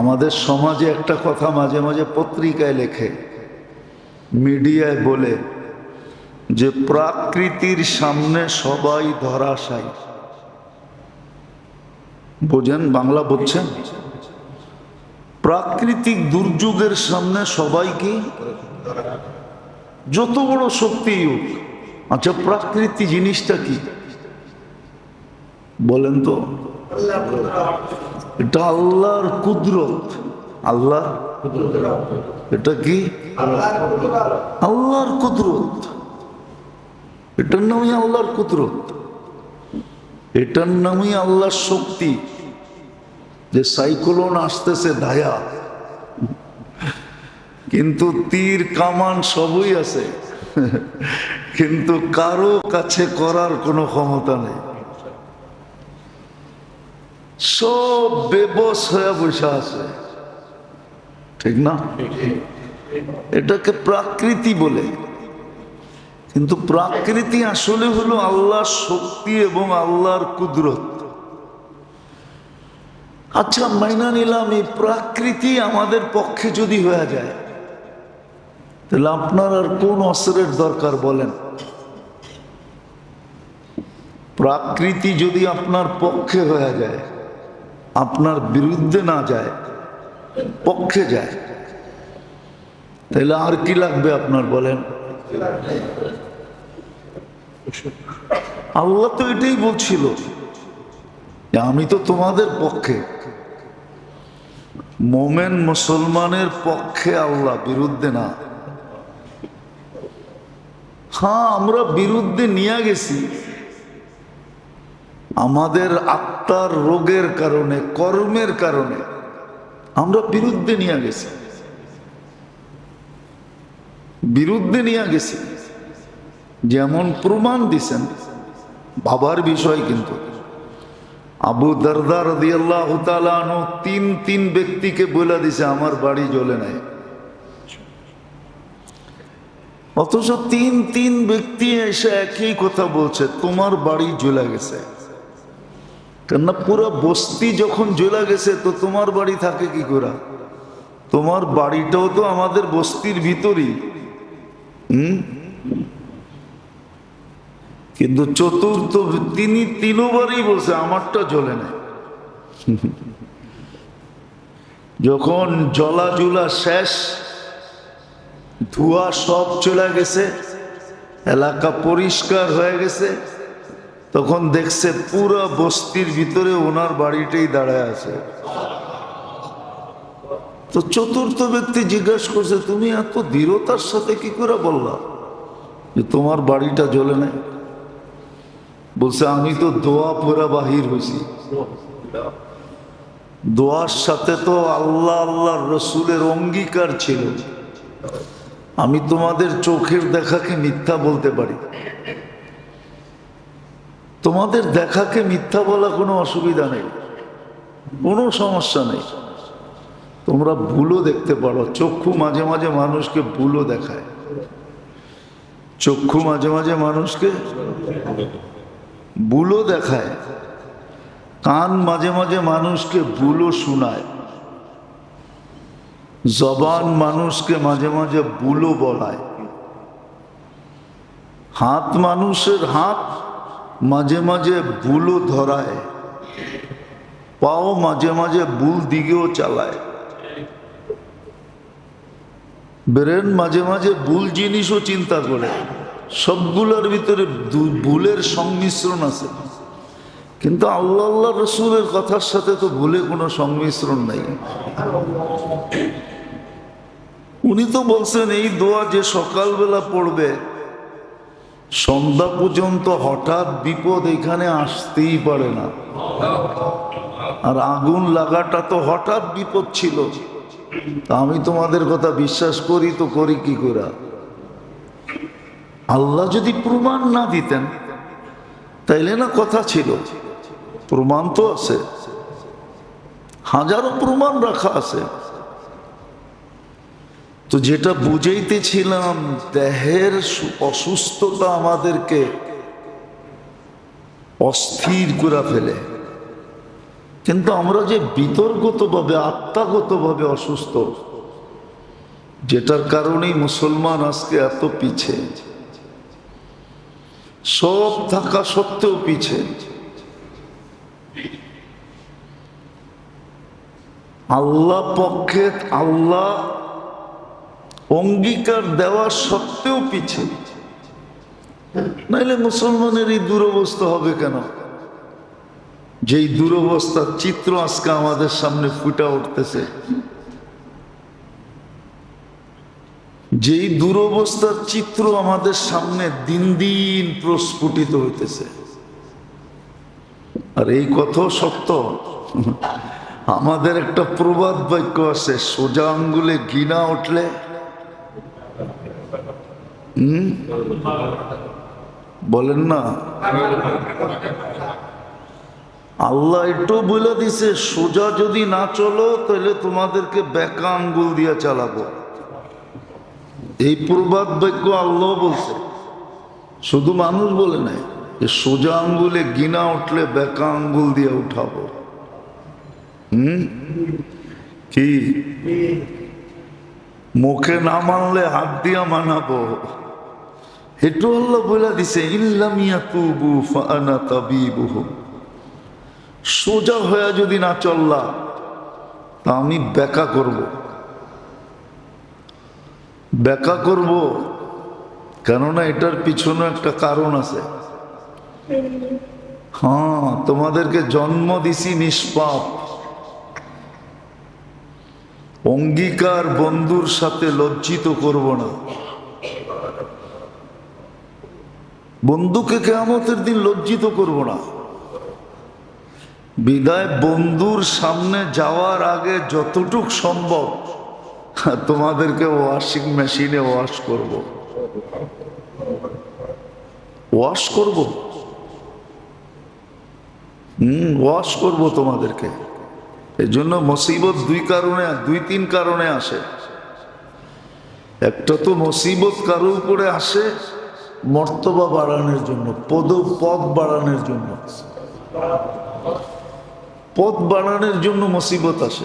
আমাদের সমাজে একটা কথা মাঝে মাঝে পত্রিকায় লেখে, মিডিয়ায় বলে যে প্রাকৃতির সামনে সবাই ধরাশায়ী। বোঝেন বাংলা বুঝছেন? প্রাকৃতিক দুর্যোগের সামনে সবাই কি? যত বড় শক্তি আচ্ছা প্রাকৃতি জিনিসটা কি? বলেন তো। এটা আল্লাহর কুদরত। আল্লাহ? এটা কি? আল্লাহর কুদরত। এটার নামই আল্লাহর কুদরত। এটার নামই আল্লাহর শক্তি। যে সাইক্লোন আসতেছে ধায়া। কিন্তু তীর, কামান সবই আছে। কিন্তু কারও কাছে করার কোনো ক্ষমতা নেই। সব বেবস হয়ে বসে আছে। ঠিক না? এটাকে প্রাকৃতি বলে। কিন্তু প্রাকৃতি আসলে হলো আল্লাহর শক্তি এবং আল্লাহর কুদরত। আচ্ছা মাইনা নিলাম, এই প্রাকৃতি আমাদের পক্ষে যদি হয়ে যায়, তাহলে আপনার আর কোন অস্ত্রের দরকার বলেন? প্রাকৃতি যদি আপনার পক্ষে হয়ে যায় আপনার বিরুদ্ধে না যায়, পক্ষে যায়। তাহলে আর কি লাগবে আপনার বলেন? আল্লাহ তো এটাই বলছিল আমি তো তোমাদের পক্ষে। মোমেন মুসলমানের পক্ষে আল্লাহ বিরুদ্ধে না। হ্যাঁ আমরা বিরুদ্ধে নিয়ে গেছি। আমাদের আত্মার রোগের কারণে, কর্মের কারণে আমরা বিরুদ্ধে নিয়ে গেছি। বিরুদ্ধে নিয়ে গেছি। যেমন প্রমাণ দিছেন বাবার বিষয় কিন্তু। আবু দরদার তিন তিন ব্যক্তিকে বলে দিছে, আমার বাড়ি জ্বলে নাই। অথচ তিন তিন ব্যক্তি এসে একই কথা বলছে, তোমার বাড়ি জ্বলে গেছে। কেননা পুরো বস্তি যখন জ্বলে গেছে, তো তোমার বাড়ি থাকে কি করে? তোমার বাড়িটাও তো আমাদের বস্তির ভিতরই। হুম? কিন্তু চতুর্থ, তিনি তিনবারই বলছে, আমারটা জ্বলে না। যখন জলাজুলা শেষ, ধোঁয়া সব চলে গেছে, এলাকা পরিষ্কার হয়ে গেছে তখন দেখছে পুরো বস্তির ভিতরে ওনার বাড়িটাই দাঁড়ায় আছে। তো চতুর্থ ব্যক্তি জিজ্ঞাসা করছে, তুমি এত দৃঢ়তার সাথে কি করে বললা যে তোমার বাড়িটা জ্বলে নাই? বলছে, আমি তো দোয়া পুরা বাহির হয়েছি দোয়ার সাথে তো আল্লাহ আল্লাহ রসুলের অঙ্গীকার ছিল। আমি তোমাদের চোখের দেখাকে মিথ্যা বলতে পারি। তোমাদের দেখাকে মিথ্যা বলা কোনো অসুবিধা নেই, কোনো সমস্যা নেই। তোমরা ভুলও দেখতে পারো, চক্ষু মাঝে মাঝে মানুষকে ভুলও দেখায়। চক্ষু মাঝে মাঝে মানুষকে বুলো দেখায়। কান মাঝে মাঝে মানুষকে ভুলও শোনায়। জবান মানুষকে মাঝে মাঝে বুলো বলায়। হাত মানুষের হাত মাঝে মাঝে ভুলও ধরায়, পাও মাঝে মাঝে ভুল দিকেও চালায়। ব্রেন মাঝে মাঝে ভুল জিনিসও চিন্তা করে। সবগুলোর ভিতরে ভুলের সংমিশ্রণ আছে। কিন্তু আল্লাহ আল্লাহ রসুলের কথার সাথে তো ভুলে কোনো সংমিশ্রণ নাই। উনি তো বলছেন, এই দোয়া যে সকালবেলা পড়বে সন্ধ্যা পর্যন্ত হঠাৎ বিপদ এখানে আসতেই পারে না। আর আগুন লাগাটা তো হঠাৎ বিপদ ছিল। আমি তোমাদের কথা বিশ্বাস করি, তো করি কি করে? আল্লাহ যদি প্রমাণ না দিতেন, তাইলে না কথা ছিল। প্রমাণ তো আছে। হাজারো প্রমাণ রাখা আছে। তো যেটা বুঝাইতেছিলাম, দেহের অসুস্থতা আমাদেরকে অস্থির করে ফেলে। কিন্তু আমরা যে বিতর্কতভাবে, আত্মাগতভাবে অসুস্থ, যেটার কারণেই মুসলমান আজকে এত পিছে। সব থাকা সত্ত্বেও পিছে। আল্লাহ পক্ষে, আল্লাহ অঙ্গীকার দেওয়া সত্ত্বেও পিছে। নাইলে মুসলমানের এই দুরবস্থা হবে কেন? যেই দুরবস্থার চিত্র আজকে আমাদের সামনে ফুটা উঠতেছে। যেই দুরবস্থার চিত্র আমাদের সামনে দিন দিন প্রস্ফুটিত হইতেছে। আর এই কথাও সত্য। আমাদের একটা প্রবাদ বাক্য আছে, সোজা আঙ্গুলে ঘৃণা উঠলে বলেন না। আল্লাহ একটু বলে দিছে, সোজা যদি না চলো, তাহলে তোমাদেরকে বেকা আঙ্গুল দিয়ে চালাবো। এই প্রবাদ বাক্য আল্লাহ বলছে। শুধু মানুষ বলে নাই যে সোজা আঙ্গুলে গিনা উঠলে বেকা আঙ্গুল দিয়ে উঠাবো। হুম? কি? মুখে না মানলে হাত দিয়া মানাবো। হেটু আল্লাহ বলে দিছে ইল্লামিয়া তুবু ফানা তাবিবুহু সোজা হয়ে যদি না চললা, তা আমি ব্যাকা করব। ব্যাকা করব কেননা এটার পিছনে একটা কারণ আছে। হ্যাঁ তোমাদেরকে জন্ম দিছি নিষ্পাপ। অঙ্গীকার বন্ধুর সাথে লজ্জিত করব না। বন্ধুকে কেয়ামতের দিন লজ্জিত করব না। বিদায় বন্ধুর সামনে যাওয়ার আগে যতটুক সম্ভব তোমাদেরকে ওয়াশিং মেশিনে ওয়াশ করব। ওয়াশ করব? হুম, ওয়াশ করব তোমাদেরকে। এই জন্য মুসিবত দুই কারণে, দুই তিন কারণে আসে। একটা তো মুসিবত কারও উপরে আসে মর্তবা বাড়ানোর জন্য পদ পদ বাড়ানোর জন্য। পদ বাড়ানোর জন্য মুসিবত আসে।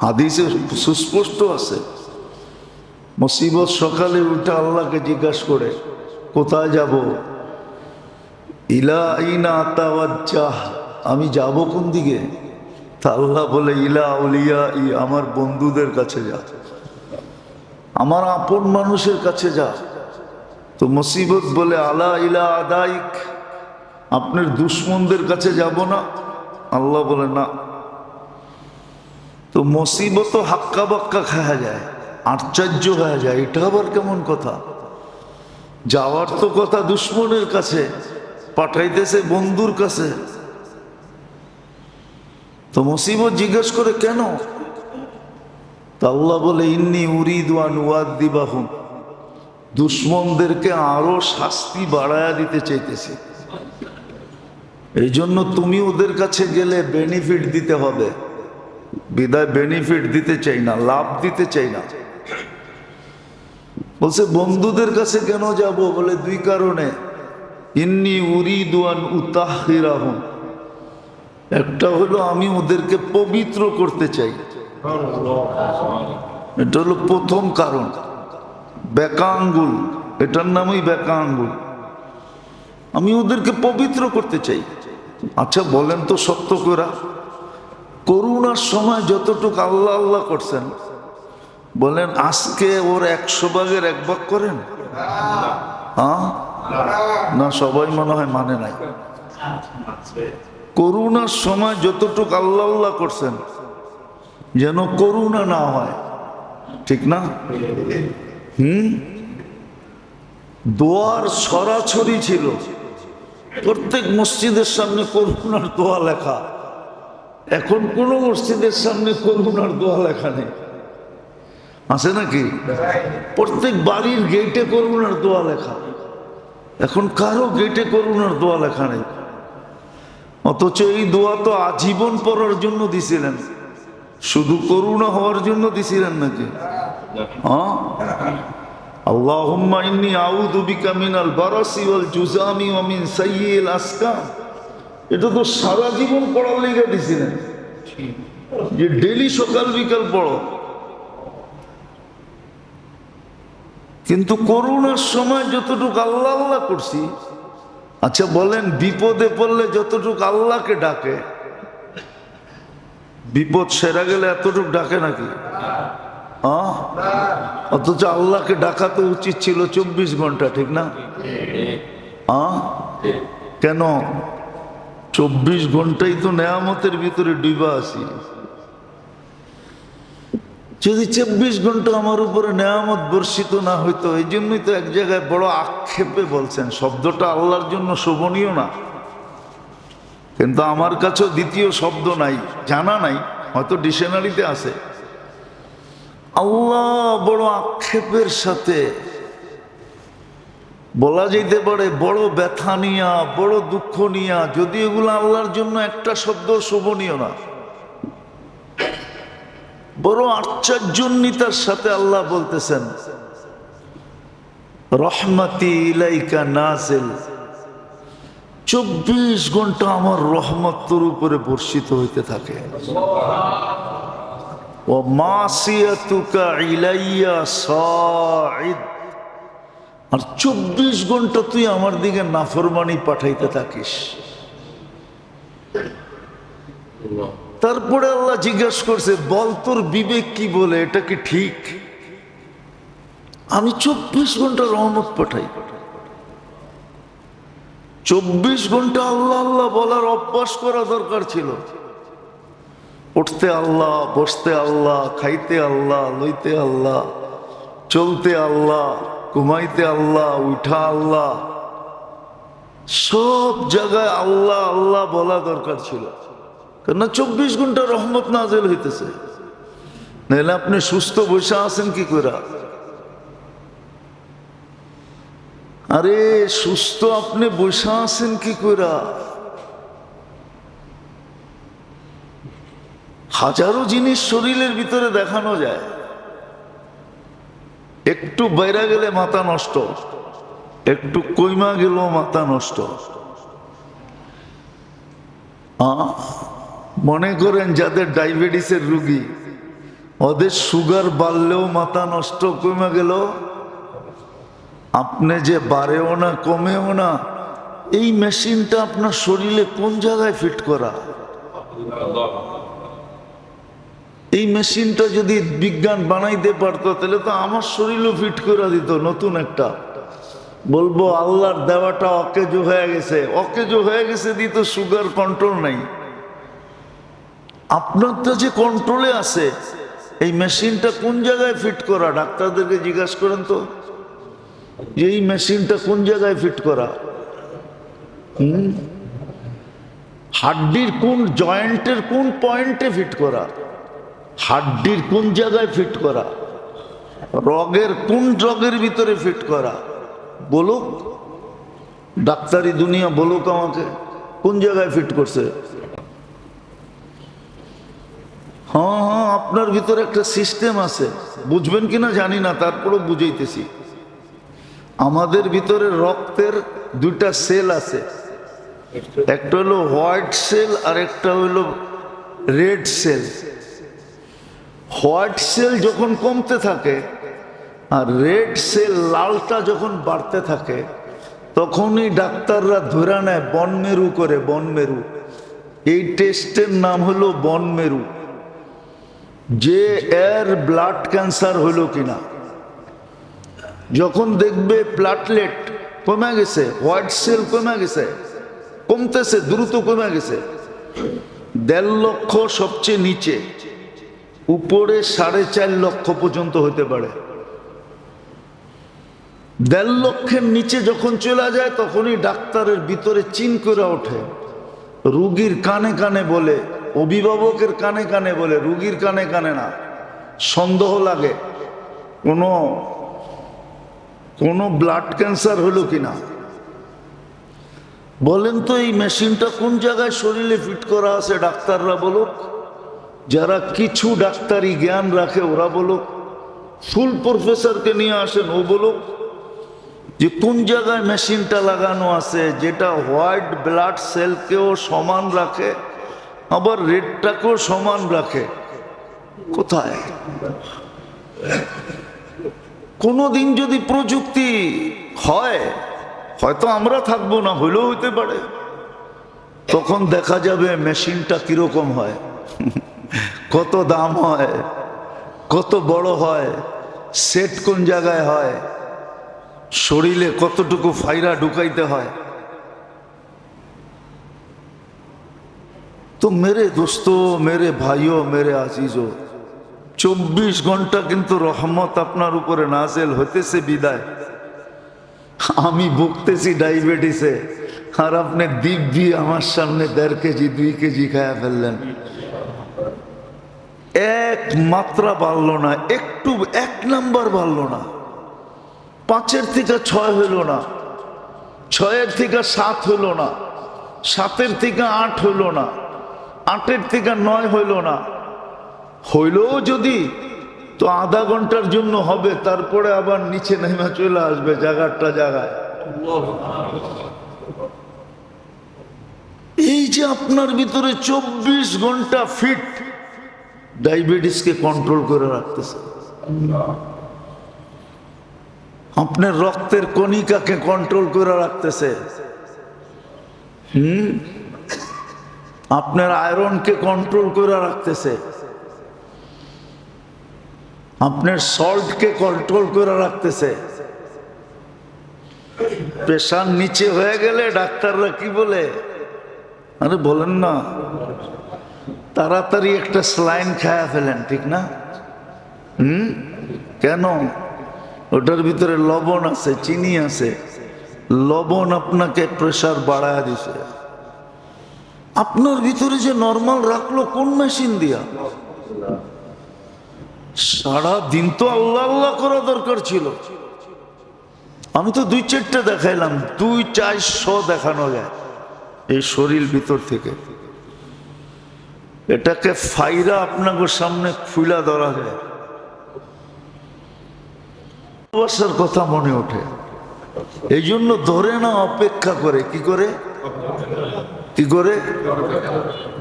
হাদিসে সুস্পষ্ট আছে। মুসিবত সকালে উঠে আল্লাহকে জিজ্ঞাসা করে, কোথায় যাব? ইলা আইনা আতাওয়াজ্জাহ আমি যাব কোন দিকে? তা আল্লাহ বলে, ইলা আউলিয়া ই আমার বন্ধুদের কাছে যা। আমার আপন মানুষের কাছে যা। তো মুসিবত বলে, আলা ইলা আদাইক আপনার দুশ্মনদের কাছে যাব না? আল্লাহ বলে, না। তো মুসিবত হাক্কা বাক্কা খাওয়া যায়, আশ্চর্য হয়ে যায়, এটা আবার কেমন কথা? যাওয়ার তো কথা দুশ্মনের কাছে, পাঠাইতেছে বন্ধুর কাছে। তো মুসিবত জিজ্ঞেস করে, কেন? তা আল্লাহ বলে, ইন্নি উরিদ ওয়ান ওয়াদ দিবাহুম দুশ্মনদেরকে আরও শাস্তি বাড়ায়া দিতে চাইতেছি। এই জন্য তুমি ওদের কাছে গেলে বেনিফিট দিতে হবে। বিদায় বেনিফিট দিতে চাই না, লাভ দিতে চাই না। বলছে, বন্ধুদের কাছে কেন যাব? বলে, দুই কারণে। ইন্নি উরিদুয়ান উতাহিরাহুম একটা হলো আমি ওদেরকে পবিত্র করতে চাই। এটা হলো প্রথম কারণ। বেকা আঙ্গুল এটার নামই বেকা আঙ্গুল আমি ওদেরকে পবিত্র করতে চাই। আচ্ছা বলেন তো সত্য করা করুণার সময় যতটুকু আল্লাহ আল্লাহ করছেন, বলেন, আজকে ওর একশো ভাগের এক ভাগ করেন? না, সবাই মনে হয় মানে নাই। করুণার সময় যতটুকু আল্লাহ আল্লাহ করছেন, যেন করুণা না হয়। ঠিক না? দোয়ার সরাসরি ছিল। প্রত্যেক মসজিদের সামনে করুণার দোয়া লেখা। এখন কোন মসজিদের সামনে করুণার দোয়া লেখা নেই। আছে নাকি? প্রত্যেক বাড়ির গেটে করুণার দোয়া লেখা। এখন কারও গেটে করুণার দোয়া লেখা নেই। অথচ এই দোয়া তো আজীবন পড়ার জন্য দিছিলেন। শুধু করুণা হওয়ার জন্য দিছিলেন নাকি? ওয়াল জুজামি এটা তো সারা জীবন পড়ার সকাল বিকাল কিন্তু করোনার সময় যতটুকু আল্লাহ আল্লাহ করছি আচ্ছা বলেন বিপদে পড়লে যতটুকু আল্লাহকে ডাকে, বিপদ সেরা গেলে এতটুকু ডাকে নাকি? অথচ আল্লাহকে ডাকা তো উচিত ছিল চব্বিশ ঘণ্টা, ঠিক না? আহ? কেন? চব্বিশ ঘন্টাই তো নেয়ামতের ভিতরে ডুবা আছি। যদি চব্বিশ ঘণ্টা আমার উপরে নেয়ামত বর্ষিত না হইতো, এই জন্যই তো এক জায়গায় বড় আক্ষেপে বলছেন, শব্দটা আল্লাহর জন্য শোভনীয় না। কিন্তু আমার কাছেও দ্বিতীয় শব্দ নাই, জানা নাই, হয়তো ডিকশনারিতে আছে। আল্লাহ বড় আক্ষেপের সাথে বলা যেতে পারে বড় ব্যথা নিয়া, বড় দুঃখ নিয়া, যদি এগুলো আল্লাহর জন্য একটা শব্দ শোভনীয় না। বড় আশ্চর্যন্বিতার সাথে আল্লাহ বলতেছেন, রহমতি ইলাইকা নাজেল। চব্বিশ ঘণ্টা আমার রহমত উপরে বর্ষিত হইতে থাকে। আর চব্বিশ ঘণ্টা তুই আমার দিকে নাফরমানি পাঠাইতে থাকিস। তারপরে আল্লাহ জিজ্ঞাসা করছে বল তোর বিবেক কি বলে এটা কি ঠিক? আমি চব্বিশ ঘণ্টা রহমত পাঠাই। চব্বিশ ঘণ্টা আল্লাহ আল্লাহ বলার অভ্যাস করা দরকার ছিল। উঠতে আল্লাহ, বসতে আল্লাহ, খাইতে আল্লাহ, লইতে আল্লাহ, চলতে আল্লাহ, ঘুমাইতে আল্লাহ, উঠা আল্লাহ, সব জায়গায় আল্লাহ আল্লাহ বলা দরকার ছিল। কেননা চব্বিশ ঘণ্টা রহমত নাজেল হইতেছে। নাহলে আপনি সুস্থ বসে আছেন কি করে আরে, সুস্থ আপনি বসে আছেন কি করে হাজারো জিনিস শরীরের ভিতরে দেখানো যায়। একটু বাইরা গেলে মাথা নষ্ট, একটু কইমা গেল মাথা নষ্ট। মনে করেন যাদের ডায়াবেটিসের রুগী, ওদের সুগার বাড়লেও মাথা নষ্ট কমে গেল আপনি যে বাড়েও না, কমেও না, এই মেশিনটা আপনার শরীরে কোন জায়গায় ফিট করা? এই মেশিনটা যদি বিজ্ঞান বানাইতে পারতো, তাহলে তো আমার শরীরও ফিট করে দিত নতুন একটা। বলব, আল্লাহর দেওয়াটা অকেজো হয়ে গেছে। অকেজো হয়ে গেছে দিত সুগার কন্ট্রোল নাই। আপনারটা যে কন্ট্রোলে আছে, এই মেশিনটা কোন জায়গায় ফিট করা? ডাক্তারদেরকে জিজ্ঞাসা করেন তো, যে এই মেশিনটা কোন জায়গায় ফিট করা? হুম? হাড্ডির কোন জয়েন্টের কোন পয়েন্টে ফিট করা? হাড্ডির কোন জায়গায় ফিট করা? রগের কোন রগের ভিতরে ফিট করা? বলুক, ডাক্তারি দুনিয়া বলুক আমাকে, কোন জায়গায় ফিট করছে? হ্যাঁ হ্যাঁ আপনার ভিতরে একটা সিস্টেম আছে। বুঝবেন কিনা জানি না, তারপরও বুঝাইতেছি। আমাদের ভিতরে রক্তের দুইটা সেল আছে। একটা হলো হোয়াইট সেল আর একটা হলো রেড সেল হোয়াইট সেল যখন কমতে থাকে আর রেড সেল লালটা যখন বাড়তে থাকে, তখনই ডাক্তাররা ধরে নেয় বনমেরু করে বনমেরু এই টেস্টের নাম হলো বনমেরু যে এর ব্লাড ক্যান্সার হলো কিনা। যখন দেখবে প্লাটলেট কমে গেছে হোয়াইট সেল কমে গেছে, কমতেছে, দ্রুত কমে গেছে, দেড় লক্ষ সবচেয়ে নিচে। উপরে সাড়ে চার লক্ষ পর্যন্ত হতে পারে। দেড় লক্ষের নিচে যখন চলে যায়, তখনই ডাক্তারের ভিতরে চিন করে ওঠে। রুগীর কানে কানে বলে, অভিভাবকের কানে কানে বলে, রুগীর কানে কানে না, সন্দেহ লাগে, কোনো কোনো ব্লাড ক্যান্সার হলো কিনা বলেন তো এই মেশিনটা কোন জায়গায় শরীরে ফিট করা আছে? ডাক্তাররা বলুক। যারা কিছু ডাক্তারি জ্ঞান রাখে, ওরা বলুক ফুল প্রফেসরকে নিয়ে আসেন, ও বলুক যে কোন জায়গায় মেশিনটা লাগানো আছে, যেটা হোয়াইট ব্লাড সেলকেও সমান রাখে, আবার রেডটাকেও সমান রাখে। কোথায়? কোনোদিন যদি প্রযুক্তি হয়, হয়তো আমরা থাকব না, হইলেও হইতে পারে। তখন দেখা যাবে মেশিনটা কীরকম হয়। কত দাম হয়, কত বড় হয় সেট কোন জায়গায় হয়, শরীরে কতটুকু ফাইরা ঢুকাইতে হয়। তো মেরে দোস্ত, মেরে ভাইও, মেরে আজিজও, চব্বিশ ঘণ্টা কিন্তু রহমত আপনার উপরে নাজেল হতেছে বিদায়। আমি ভুগতেছি ডায়াবেটিসে, আর আপনি দিব্যি আমার সামনে দেড় কেজি, দুই কেজি খায়া ফেললেন। এক মাত্রা বাড়ল না, একটু এক নাম্বার বাড়ল না। পাঁচের থেকে ছয় হইল না, ছয়ের থেকে সাত হইল না, সাতের থেকে আট হইল না, আটের থেকে নয় হইল না। হইলেও যদি, তো আধা ঘণ্টার জন্য হবে, তারপরে আবার নিচে নেমে চলে আসবে জায়গাটা জায়গায়। এই যে আপনার ভিতরে চব্বিশ ঘণ্টা ফিট ডায়াবেটিসকে কন্ট্রোল করে রাখতেছে। আপনার রক্তের কণিকাকে কন্ট্রোল করে রাখতেছে। হুম? আপনার আয়রনকে কন্ট্রোল করে রাখতেছে। আপনার সল্টকে কন্ট্রোল করে রাখতেছে। প্রেশার নিচে হয়ে গেলে ডাক্তাররা কি বলে? আরে বলেন না। তাড়াতাড়ি একটা স্লাইন খায়া ফেলেন, ঠিক না? হুম? কেন? ওটার ভিতরে লবণ আছে, চিনি আছে। লবণ আপনাকে প্রেশার বাড়ায় দিছে। আপনার ভিতরে যে নর্মাল রাখল কোন মেশিন দিয়া? সারা দিন তো আল্লাহ আল্লাহ করা দরকার ছিল। আমি তো দুই চারটে দেখাইলাম, দুই চারশো দেখানো যায় এই শরীর ভিতর থেকে। এটাকে ফাইরা আপনাকে সামনে ফুলা ধরা যায়। কথা মনে ওঠে। এই জন্য ধরে না, অপেক্ষা করে। কি করে? কি করে?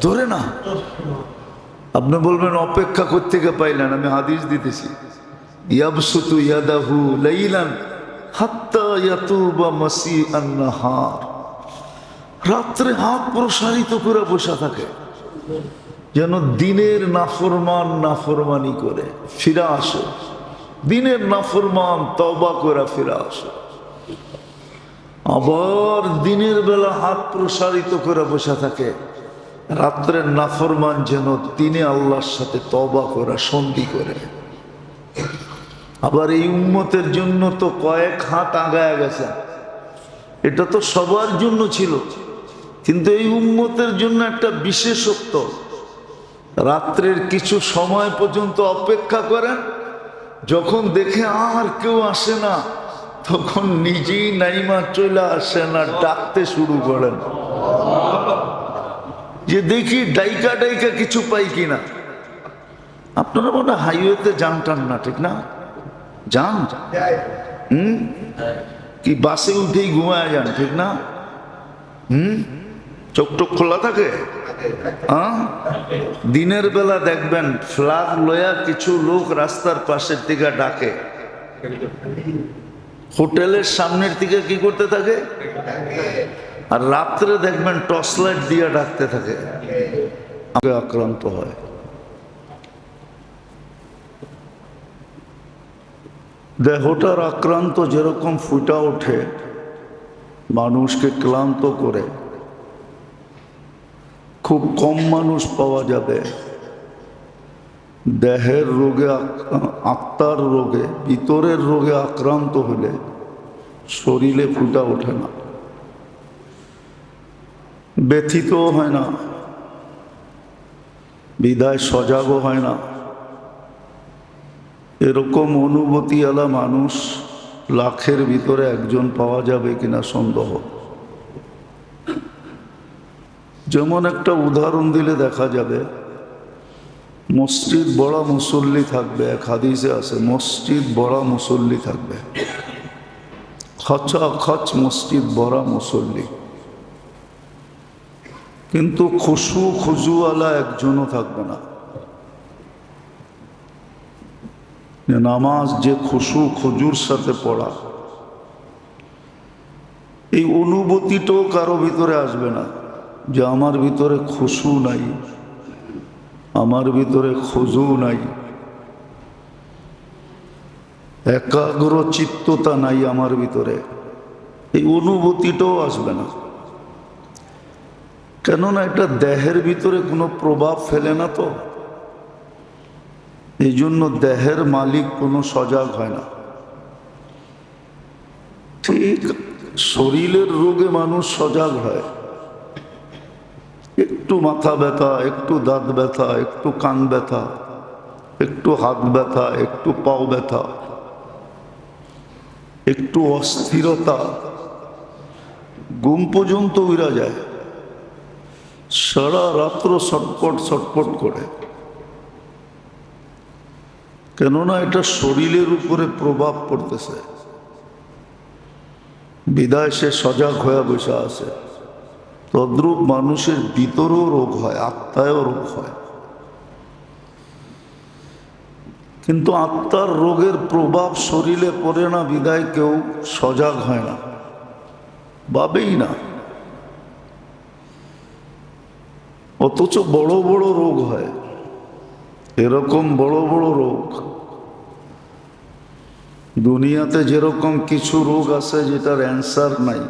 ধরে না। আপনি বলবেন, অপেক্ষা করতে গিয়ে পাইলেন? আমি হাদিস দিতেছি। ইয়াবসুতু ইয়াদাহু লাইলান হাত্তা ইয়াতুবা মাসি আন্নাহার রাত্রে হাত প্রসারিত করে বসা থাকে। যেন দিনের নাফরমান নাফরমানি করে, ফিরা আসে। দিনের নাফরমান তবা করে ফিরা আসে। আবার দিনের বেলা হাত প্রসারিত করে বসে থাকে। রাত্রের নাফরমান যেন দিনে আল্লাহর সাথে তবা করা, সন্ধি করে। আবার এই উন্মতের জন্য তো কয়েক হাত আগায় গেছে। এটা তো সবার জন্য ছিল। কিন্তু এই উন্মতের জন্য একটা বিশেষত্ব। রাত্রের কিছু সময় পর্যন্ত অপেক্ষা করেন। যখন দেখে আর কেউ আসে না, তখন নিজেই নাইমা চলে আসে না, ডাকতে শুরু করেন। যে দেখি ডাইকা ডাইকা কিছু পাই কিনা। আপনারা মনে হাইওয়েতে যান টান না, ঠিক না? যান? হুম? কি বাসে উঠেই ঘুমায় যান, ঠিক না? হুম? চোখ টোক খোলা থাকে? দিনের বেলা দেখবেন ফ্ল্যাগ লয়া কিছু লোক রাস্তার পাশের দিকে ডাকে। হোটেলের সামনের দিকে কি করতে থাকে? আর রাত্রে দেখবেন টর্চ লাইট দিয়ে ডাকতে থাকে। আক্রান্ত হয়। দেহটার আক্রান্ত যেরকম ফুটা ওঠে, মানুষকে ক্লান্ত করে। খুব কম মানুষ পাওয়া যাবে। দেহের রোগে আত্মার রোগে, ভিতরের রোগে আক্রান্ত হলে শরীরে ফুটা ওঠে না। ব্যথিতও হয় না। বিদায় সজাগও হয় না। এরকম অনুভূতিওয়ালা মানুষ লাখের ভিতরে একজন পাওয়া যাবে কিনা সন্দেহ। যেমন একটা উদাহরণ দিলে দেখা যাবে, মসজিদ বড় মুসল্লি থাকবে, এক হাদিসে আছে, মসজিদ বড় মুসল্লি থাকবে। খচা খচ মসজিদ ভরা মুসল্লি। কিন্তু খুশু খুজুওয়ালা একজনও থাকবে না। নামাজ যে খুশু খুজুর সাথে পড়া, এই অনুভূতিটাও কারও ভিতরে আসবে না। যে আমার ভিতরে খুশু নাই, আমার ভিতরে খুজু নাই। একাগ্র চিত্ততা নাই আমার ভিতরে। এই অনুভূতিটাও আসবে না। কেননা এটা দেহের ভিতরে কোনো প্রভাব ফেলে না তো। এই জন্য দেহের মালিক কোনো সজাগ হয় না। ঠিক শরীরের রোগে মানুষ সজাগ হয়। একটু মাথা ব্যথা, একটু দাঁত ব্যথা, একটু কান ব্যথা, একটু হাত ব্যথা, একটু পাও ব্যথা, একটু অস্থিরতা, ঘুম পর্যন্ত উড়া যায়। সারা রাত্র ছটপট ছটপট করে। কেননা এটা শরীরের উপরে প্রভাব পড়তেছে। বিদায় সে সজাগ হয়ে বসে আছে। তদ্রূপ মানুষের ভিতরেও রোগ হয়, আত্মায়ও রোগ হয়। কিন্তু আত্মার রোগের প্রভাব শরীরে পড়ে না, বিদায় কেউ সজাগ হয় না, ভাবেই না। অথচ বড় বড় রোগ হয়, এরকম বড় বড় রোগ। দুনিয়াতে যেরকম কিছু রোগ আছে যেটার অ্যান্সার নাই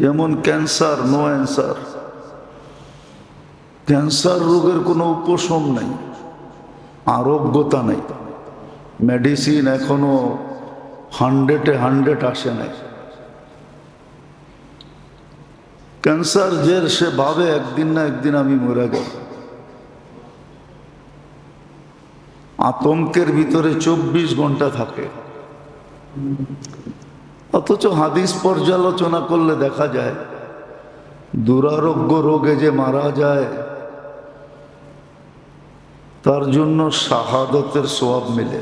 যেমন ক্যান্সার, নো অ্যান্সার। ক্যান্সার রোগের কোনো উপশম নেই, আরোগ্যতা নেই। মেডিসিন এখনও হান্ড্রেডে হান্ড্রেড আসে নাই। ক্যান্সার যে সে ভাবে একদিন না একদিন আমি মরে গেল আতঙ্কের ভিতরে চব্বিশ ঘণ্টা থাকে। অথচ হাদিস পর্যালোচনা করলে দেখা যায়, দুরারোগ্য রোগে যে মারা যায়, তার জন্য শাহাদতের সোয়াব মিলে।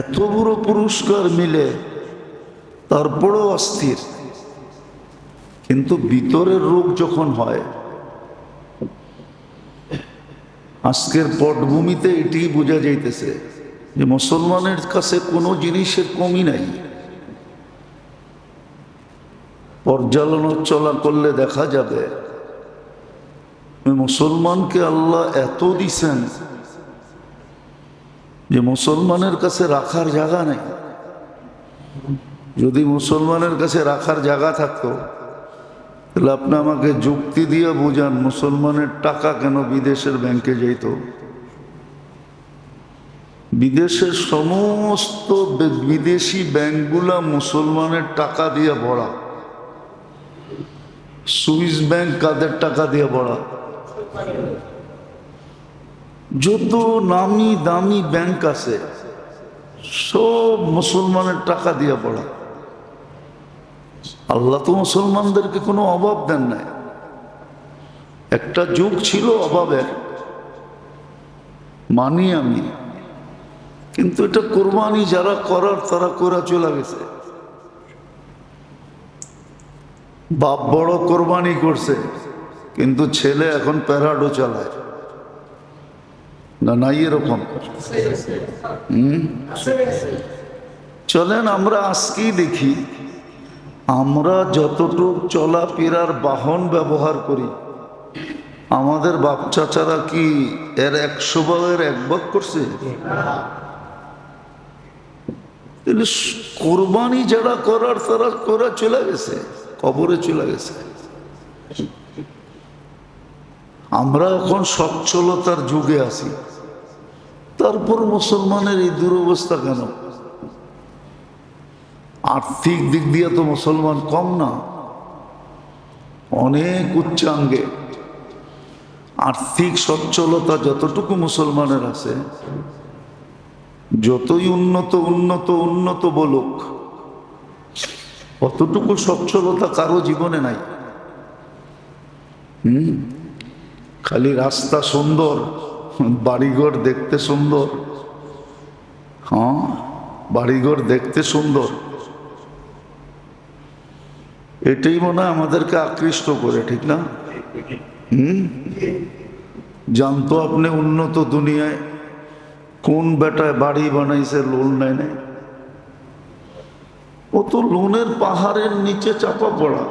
এত বড় পুরস্কার মিলে, তারপরেও অস্থির। কিন্তু ভিতরের রোগ যখন হয়, আজকের পটভূমিতে এটি বোঝা যাইতেছে। যে মুসলমানের কাছে কোনো জিনিসের কমি নাই। পর্যালোচনা চলা করলে দেখা যাবে মুসলমানকে আল্লাহ এত দিছেন যে মুসলমানের কাছে রাখার জায়গা নেই। যদি মুসলমানের কাছে রাখার জায়গা থাকতো, তাহলে আপনি আমাকে যুক্তি দিয়ে বুঝান মুসলমানের টাকা কেন বিদেশের ব্যাংকে যেত বিদেশের সমস্ত বিদেশি ব্যাংকগুলা মুসলমানের টাকা দিয়ে ভরা। সুইস ব্যাংক কাদের টাকা দিয়ে ভরা? যত নামি দামি ব্যাংক আছে, সব মুসলমানের টাকা দিয়ে পড়া আল্লাহ তো মুসলমানদেরকে কোনো অভাব দেন নাই। একটা যুগ ছিল অভাবের। মানি আমি। কিন্তু এটা কোরবানি যারা করার, তারা করা চলে গেছে। বাপ বড় কোরবানি করছে, কিন্তু ছেলে এখন প্যারাডো চালায়। না, নাই এরকম। চলেন, আমরা আজকেই দেখি, আমরা যতটুক চলাফেরার বাহন ব্যবহার করি, আমাদের বাপ চাচারা কি এর একশো ভাগের এক ভাগ করছে? তাহলে কোরবানি যারা করার, তারা করা চলে গেছে, কবরে চলে গেছে। আমরা এখন সচ্ছলতার যুগে আছি। তারপর মুসলমানের এই দুরবস্থা কেন? আর্থিক দিক দিয়ে তো মুসলমান কম না। অনেক উচ্চাঙ্গে। আর্থিক সচ্ছলতা যতটুকু মুসলমানের আছে যতই উন্নত উন্নত উন্নত বলুক, অতটুকু সচ্ছলতা কারও জীবনে নাই। হুম? খালি রাস্তা সুন্দর, বাড়িঘর দেখতে সুন্দর। হ্যাঁ বাড়িঘর দেখতে সুন্দর। এটাই মনে হয় আমাদেরকে আকৃষ্ট করে, ঠিক না? হুম? জানতো আপনি উন্নত দুনিয়ায়। কোন বেটায় বাড়ি বানাইছে লোন নেয় নাই? ও তো লোনের পাহাড়ের নিচে চাপা পড়া।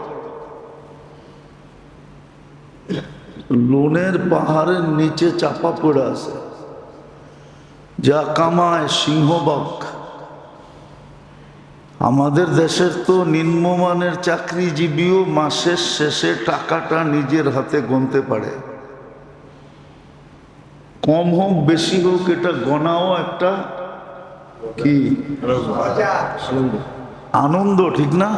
লোনের পাহাড়ের নিচে চাপা পড়ে আছে। যা কামায় সিংহবাগ আমাদের দেশের তো নিম্নমানের চাকরিজীবীও মাসের শেষে টাকাটা নিজের হাতে গুনতে পারে। কম হোক, বেশি হোক, এটা গণাও একটা কি? আনন্দ, ঠিক না?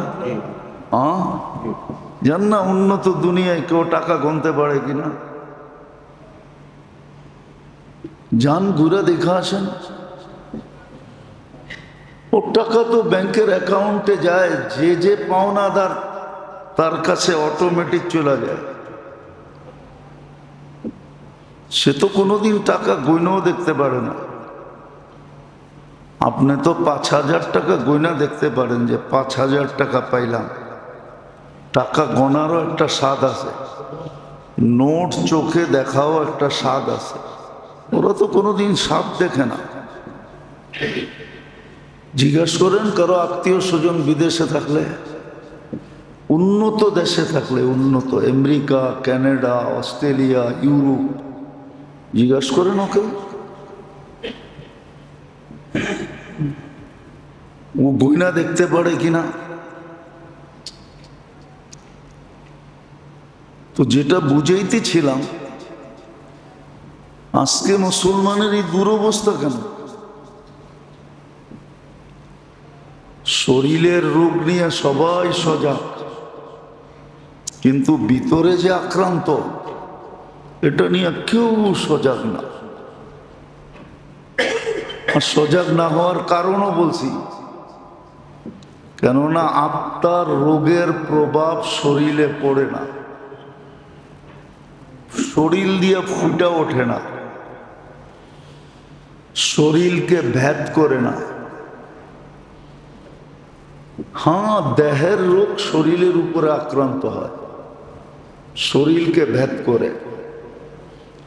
জান না, উন্নত দুনিয়ায় কেউ টাকা গুনতে পারে কিনা যান ঘুরে দেখা আসেন। ওর টাকা তো ব্যাংকের অ্যাকাউন্টে যায়, যে যে পাওনাদার তার কাছে অটোমেটিক চলে যায়। সে তো কোনোদিন টাকা গয়নাও দেখতে পারে না। আপনি তো পাঁচ হাজার টাকা গয়না দেখতে পারেন যে পাঁচ হাজার টাকা পাইলাম। টাকা গণারও একটা স্বাদ আছে। নোট চোখে দেখাও একটা স্বাদ আছে। ওরা তো কোনোদিন স্বাদ দেখে না। জিজ্ঞাসা করেন, কারও আত্মীয় স্বজন বিদেশে থাকলে? উন্নত দেশে থাকলে উন্নত। America, Canada, Australia, Europe. জিজ্ঞাসা করেন ওকে। ও গয়না দেখতে পারে কিনা। তো যেটা বুঝাইতেছিলাম, আজকে মুসলমানের এই দুরবস্থা কেন? শরীরের রোগ নিয়ে সবাই সজাগ, কিন্তু ভিতরে যে আক্রান্ত এটা নিয়ে কেউ সজাগ না। আর সজাগ না হওয়ার কারণও বলছি। কেননা আত্মার রোগের প্রভাব শরীরে পড়ে না। শরীর দিয়ে ফুটা ওঠে না। শরীরকে ভেদ করে না। হ্যাঁ দেহের রোগ শরীরের উপরে আক্রান্ত হয়। শরীরকে ভেদ করে।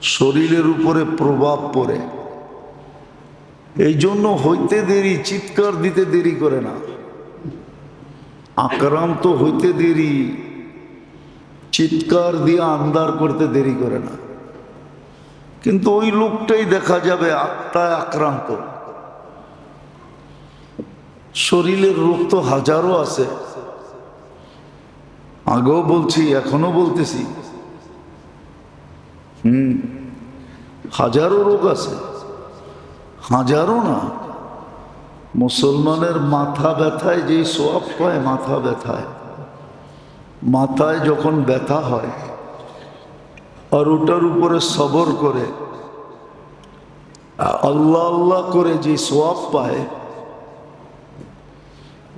শরীরের উপরে প্রভাব পড়ে। এই জন্য হইতে দেরি, চিৎকার দিতে দেরি করে না। আক্রান্ত হইতে দেরি, চিৎকার দিয়ে আন্দার করতে দেরি করে না। কিন্তু ওই লোকটাই দেখা যাবে আত্মায় আক্রান্ত। শরীরের রোগ তো হাজারো আছে। আগেও বলছি, এখনও বলতেছি। হুম। হাজারো রোগ আছে। হাজারো না। মুসলমানের মাথা ব্যথায় যেই সোয়াব পায় মাথা ব্যথায়। মাথায় যখন ব্যথা হয় আর ওটার উপরে সবর করে আল্লাহ আল্লাহ করে যে সোয়াব পায়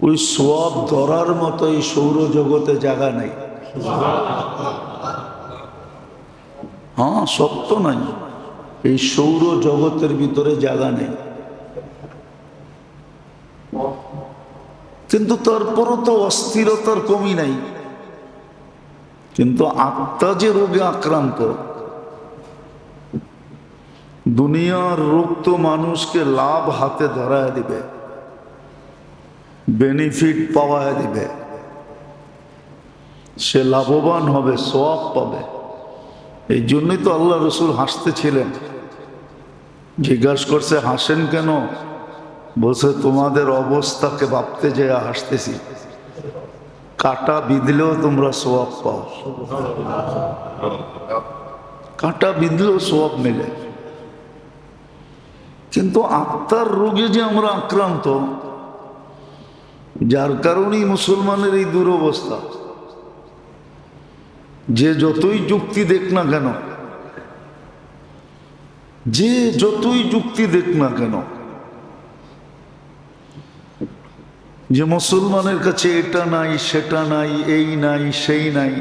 ওই সোয়াব ধরার মতো এই সৌরজগতে জায়গা নেই। হ্যাঁ সত্য নাই। এই সৌর জগতের ভিতরে জায়গা নেই। কিন্তু তারপরও তো অস্থিরতার কমি নাই। কিন্তু আত্মা যে রোগে আক্রান্ত, দুনিয়ার রোগ তো মানুষকে লাভ হাতে ধরায় দিবে বেনিফিট পাওয়ায় দিবে। সে লাভবান হবে সব পাবে। এই জন্যই তো আল্লাহ রসুল হাসতেছিলেন। জিজ্ঞাসা করছে, হাসেন কেন? বলছে, তোমাদের অবস্থাকে ভাবতে যে হাসতেছি। কাটা বিঁধলেও তোমরা সোয়াব পাও। কাটা বিঁধলেও সোয়াব মেলে। কিন্তু আত্মার রোগে যে আমরা আক্রান্ত, যার কারণেই মুসলমানের এই দুরবস্থা। যে যতই যুক্তি দেখ না কেন যে যতই যুক্তি দেখ না কেন, যে মুসলমানের কাছে এটা নাই, সেটা নাই, এই নাই, সেই নাই